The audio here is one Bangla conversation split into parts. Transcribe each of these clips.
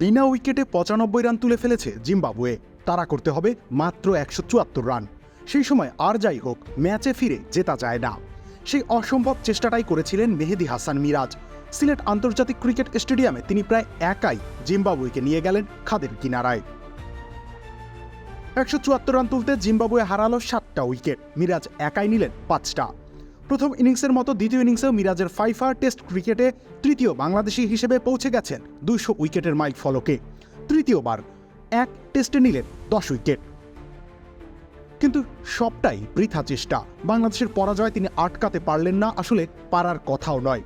বিনা উইকেটে পঁচানব্বই রান তুলে ফেলেছে জিম্বাবুয়ে। তারা করতে হবে মাত্র একশো চুয়াত্তর রান। সেই সময় আর যাই হোক, ম্যাচে ফিরে জেতা যায় না। সেই অসম্ভব চেষ্টাটাই করেছিলেন মেহেদি হাসান মিরাজ। সিলেট আন্তর্জাতিক ক্রিকেট স্টেডিয়ামে তিনি প্রায় একাই জিম্বাবুয়েকে নিয়ে গেলেন খাদের কিনারায়। একশো চুয়াত্তর রান তুলতে জিম্বাবুয়ে হারালো সাতটা উইকেট। মিরাজ একাই নিলেন পাঁচটা। প্রথম ইনিংসের মতো দ্বিতীয় ইনিংসেও মিরাজের ফাইফা টেস্ট ক্রিকেটে তৃতীয় বাংলাদেশি হিসেবে পৌঁছে গেছেন দুইশো উইকেটের মাইল ফলকে। তৃতীয়বার এক টেস্টে নিলেন দশ উইকেট। কিন্তু সবটাই বৃথা চেষ্টা। বাংলাদেশের পরাজয় তিনি আটকাতে পারলেন না, আসলে পারার কথাও নয়।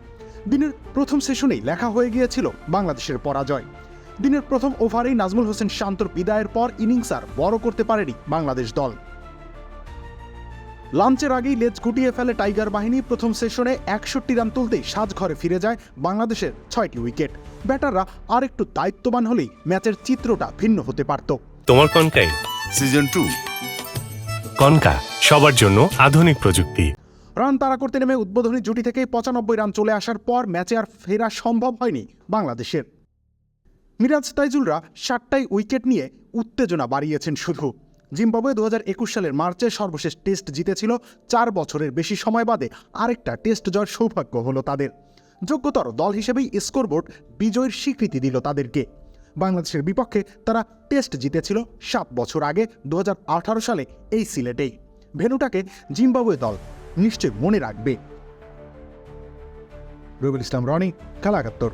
দিনের প্রথম সেশনেই লেখা হয়ে গিয়েছিল বাংলাদেশের পরাজয়। দিনের প্রথম ওভারেই নাজমুল হোসেন শান্তর বিদায়ের পর ইনিংস আর বড় করতে পারেনি বাংলাদেশ দল। লাঞ্চের আগেই লেজ গুটিয়ে ফেলে টাইগার বাহিনী প্রথম সেশনে একষট্টি রান তুলতেই সাজঘরে ফিরে যায় বাংলাদেশের ছয়টি উইকেট। ব্যাটাররা আর একটু দায়িত্ববান হলেই ম্যাচের চিত্রটা ভিন্ন হতে পারত। তোমার কনকাই সিজন টু। কনকা সবার জন্য আধুনিক প্রযুক্তি। রান তাড়া করতে নেমে উদ্বোধনী জুটি থেকে পঁচানব্বই রান চলে আসার পর ম্যাচে আর ফেরা সম্ভব হয়নি বাংলাদেশের। মিরাজ তাইজুলরা সাতটাই উইকেট নিয়ে উত্তেজনা বাড়িয়েছেন শুধু। জিম্বাবুয়ে দু হাজার একুশ সালের মার্চে সর্বশেষ টেস্ট জিতেছিল, চার বছরের বেশি সময় বাদে আরেকটা টেস্ট জয়ের সৌভাগ্য হলো তাদের। যোগ্যতর দল হিসেবেই স্কোরবোর্ড বিজয়ের স্বীকৃতি দিল তাদেরকে। বাংলাদেশের বিপক্ষে তারা টেস্ট জিতেছিল সাত বছর আগে দু হাজার আঠারো সালে এই সিলেটেই। ভেনুটাকে জিম্বাবুয়ে দল নিশ্চয় মনে রাখবে। রবিউল ইসলাম, রনি খেলা একাত্তর